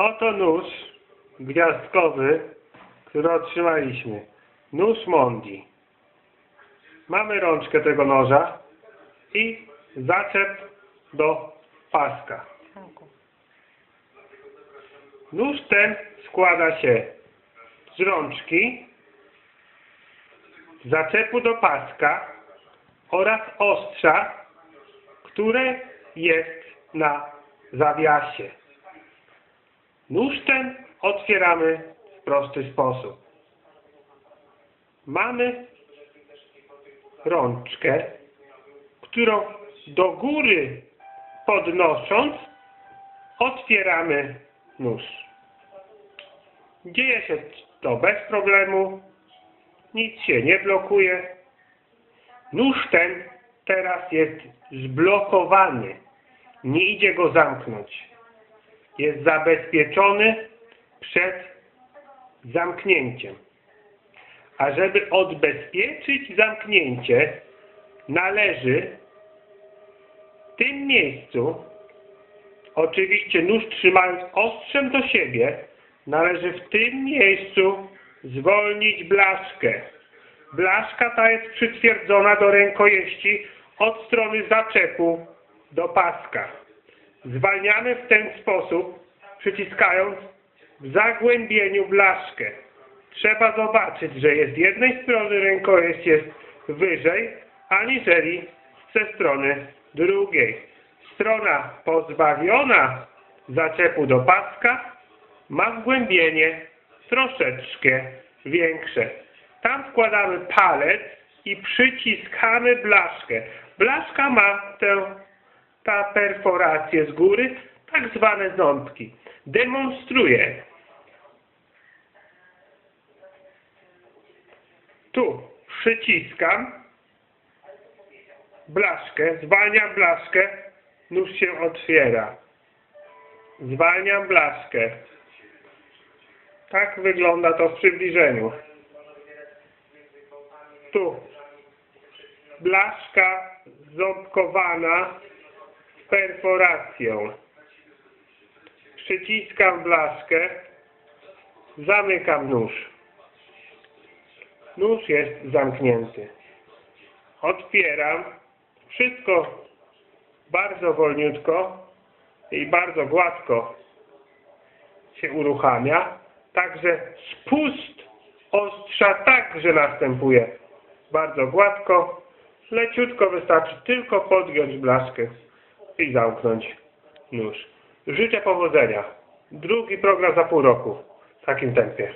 Oto nóż gwiazdkowy, który otrzymaliśmy. Nóż Mondi. Mamy rączkę tego noża i zaczep do paska. Nóż ten składa się z rączki, zaczepu do paska oraz ostrza, które jest na zawiasie. Nóż ten otwieramy w prosty sposób. Mamy rączkę, którą do góry podnosząc otwieramy nóż. Dzieje się to bez problemu, nic się nie blokuje. Nóż ten teraz jest zblokowany, nie idzie go zamknąć. Jest zabezpieczony przed zamknięciem. A żeby odbezpieczyć zamknięcie, należy w tym miejscu, oczywiście nóż trzymając ostrzem do siebie, należy w tym miejscu zwolnić blaszkę. Blaszka ta jest przytwierdzona do rękojeści od strony zaczepu do paska. Zwalniamy w ten sposób, przyciskając w zagłębieniu blaszkę. Trzeba zobaczyć, że jest z jednej strony rękojeść jest wyżej, aniżeli ze strony drugiej. Strona pozbawiona zaczepu do paska ma wgłębienie troszeczkę większe. Tam wkładamy palec i przyciskamy blaszkę. Blaszka ma tę ta z góry, tak zwane ząbki. Demonstruję. Tu przyciskam blaszkę, zwalniam blaszkę, nóż się otwiera. Zwalniam blaszkę. Tak wygląda to w przybliżeniu. Tu blaszka ząbkowana perforacją. Przyciskam blaszkę, zamykam nóż. Nóż jest zamknięty. Otwieram. Wszystko bardzo wolniutko i bardzo gładko się uruchamia. Także spust ostrza także następuje bardzo gładko. Leciutko wystarczy tylko podgiąć blaszkę i zamknąć nóż. Życzę powodzenia. Drugi program za pół roku w takim tempie.